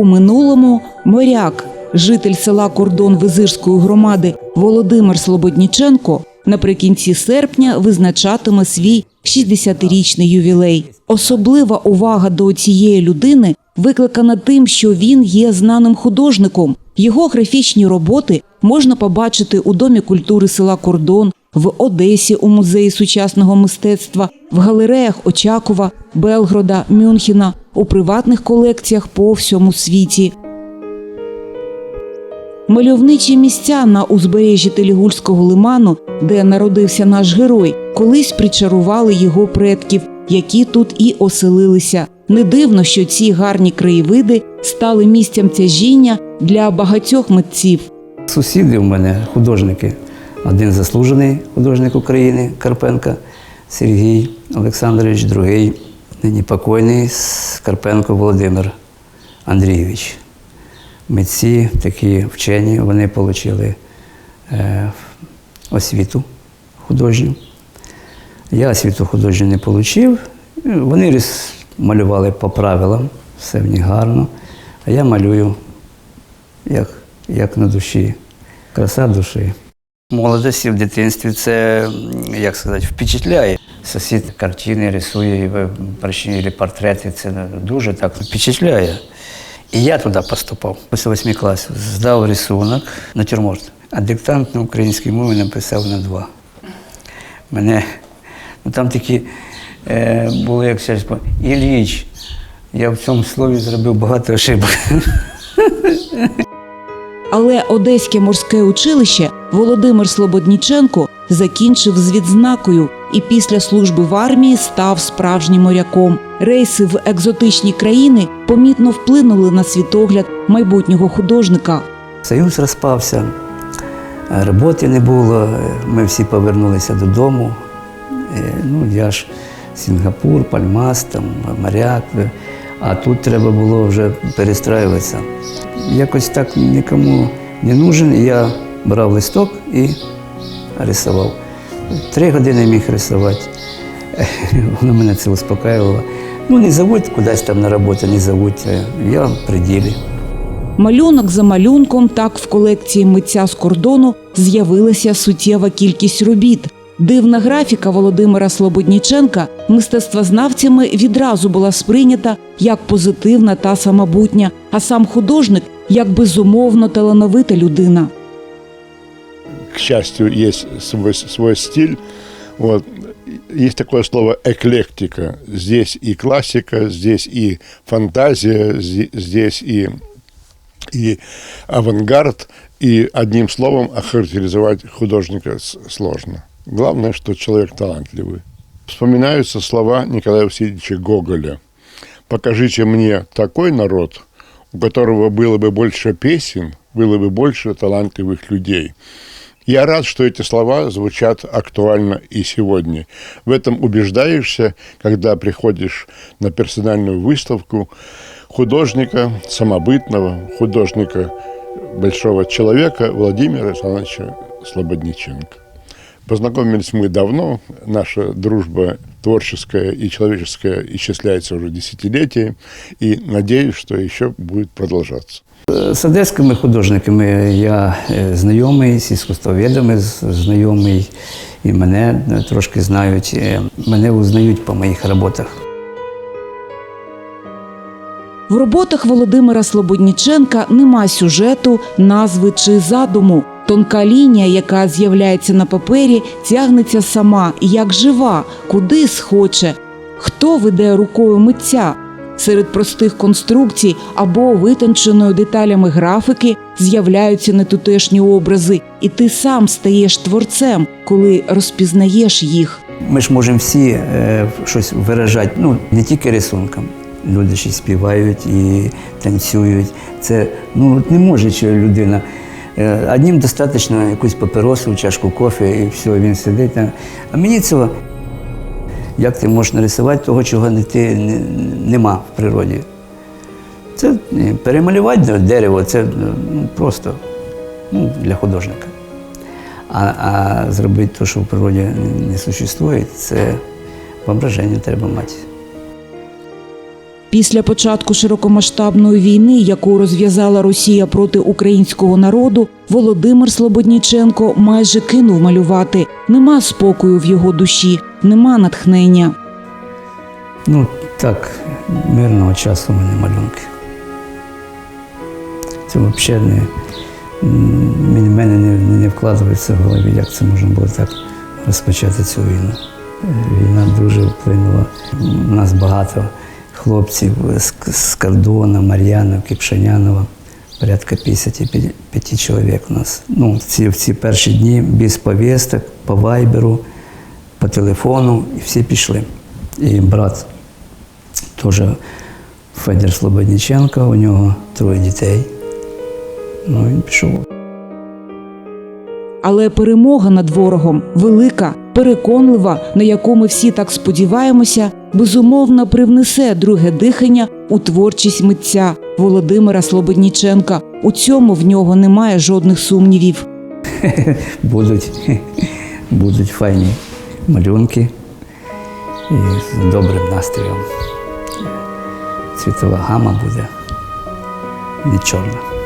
У минулому моряк, житель села Кордон Визирської громади Володимир Слободніченко наприкінці серпня визначатиме свій 60-річний ювілей. Особлива увага до цієї людини викликана тим, що він є знаним художником. Його графічні роботи можна побачити у Домі культури села Кордон, в Одесі у музеї сучасного мистецтва, в галереях Очакова, Белгрода, Мюнхена, у приватних колекціях по всьому світі. Мальовничі місця на узбережжі Телігульського лиману, де народився наш герой, колись причарували його предків, які тут і оселилися. Не дивно, що ці гарні краєвиди стали місцем тяжіння для багатьох митців. Сусіди в мене художники. Один заслужений художник України Карпенка Сергій Олександрович, другий нині покойний Карпенко Володимир Андрійович. Митці такі вчені, вони отримали е, освіту художню. Я освіту художню не отримав. Вони малювали по правилам, все в них гарно. А я малюю як, як на душі, краса душі. Молодості, в дитинстві це, як сказати, впечатляє. Сусід картини рисує, і, портрети, це дуже так впечатляє. І я туди поступав. Після восьми класів здав рисунок натюрморт, а диктант на українській мові написав на два. Мене, ну там такі е, були, як ще Ілліч. Я в цьому слові зробив багато ошибок. Але Одеське морське училище Володимир Слободніченко закінчив з відзнакою і після служби в армії став справжнім моряком. Рейси в екзотичні країни помітно вплинули на світогляд майбутнього художника. Союз розпався, роботи не було, ми всі повернулися додому. Е, Ну, я ж Сінгапур, Пальмас, там, моряк. А тут треба було вже перестраюватися. Якось так нікому не нужен. Я брав листок і рисував. Три години міг рисувати. Воно мене це успокаювало. Ну, не зовуть кудись там на роботу, не е, Я в приділі. Малюнок за малюнком, так в колекції митця з кордону з'явилася суттєва кількість робіт. Дивна графіка Володимира Слободніченка мистецтвознавцями відразу була сприйнята як позитивна та самобутня, а сам художник як безумовно талановита людина. к счастью, есть свой, свой стиль. Вот. Есть такое слово эклектика. Здесь и классика, здесь и фантазия, здесь и, и авангард. И одним словом охарактеризовать художника сложно. Главное, что человек талантливый. Вспоминаются слова Николая Васильевича Гоголя. «Покажите мне такой народ, у которого было бы больше песен, было бы больше талантливых людей». Я рад, что эти слова звучат актуально и сегодня. В этом убеждаешься, когда приходишь на персональную выставку художника, самобытного художника, большого человека Владимира Александровича Слободниченко. Познакомились мы давно, наша дружба творческая и человеческая исчисляется уже десятилетия, и надеюсь, что еще будет продолжаться. З одеськими художниками я знайомий, з іскусствоведами знайомий, і мене трошки знають. Е, Мене узнають по моїх роботах. В роботах Володимира Слободніченка нема сюжету, назви чи задуму. Тонка лінія, яка з'являється на папері, тягнеться сама, як жива, куди схоче. Хто веде рукою митця? Серед простих конструкцій або витонченої деталями графіки з'являються нетутешні образи, і ти сам стаєш творцем, коли розпізнаєш їх. Ми ж можемо всі е, щось виражати, ну не тільки рисунком. Люди ще співають і танцюють. Це ну не може людина. Е, Одним достатньо якусь папіросу, чашку кофе, і все, він сидить. там. А мені цього, як ти можеш нарисувати того, чого не ти не, нема в природі. Це е, перемалювати дерево, це ну, просто ну, для художника. А, а зробити те, що в природі не существує, це воображення треба мати. Після початку широкомасштабної війни, яку розв'язала Росія проти українського народу, Володимир Слободніченко майже кинув малювати. Нема спокою в його душі, нема натхнення. Ну, так, мирного часу мене малюнки. Це взагалі в мене не, не вкладається в голові, як це можна було так розпочати цю війну. Е, Війна дуже вплинула. У нас багато хлопців з, Кордона, Мар'яновки, Пшенянова. Порядка 55 чоловік у нас. Ну, в ці, ці перші дні без повісток, по вайберу, по телефону, і всі пішли. І брат теж Федір Слободніченко, у нього троє дітей. Ну, він пішов. Але перемога над ворогом велика, переконлива, на яку ми всі так сподіваємося, безумовно привнесе друге дихання у творчість митця Володимира Слободніченка. У цьому в нього немає жодних сумнівів. Будуть, будуть файні малюнки і з добрим настроєм. Цвітова гама буде не чорна.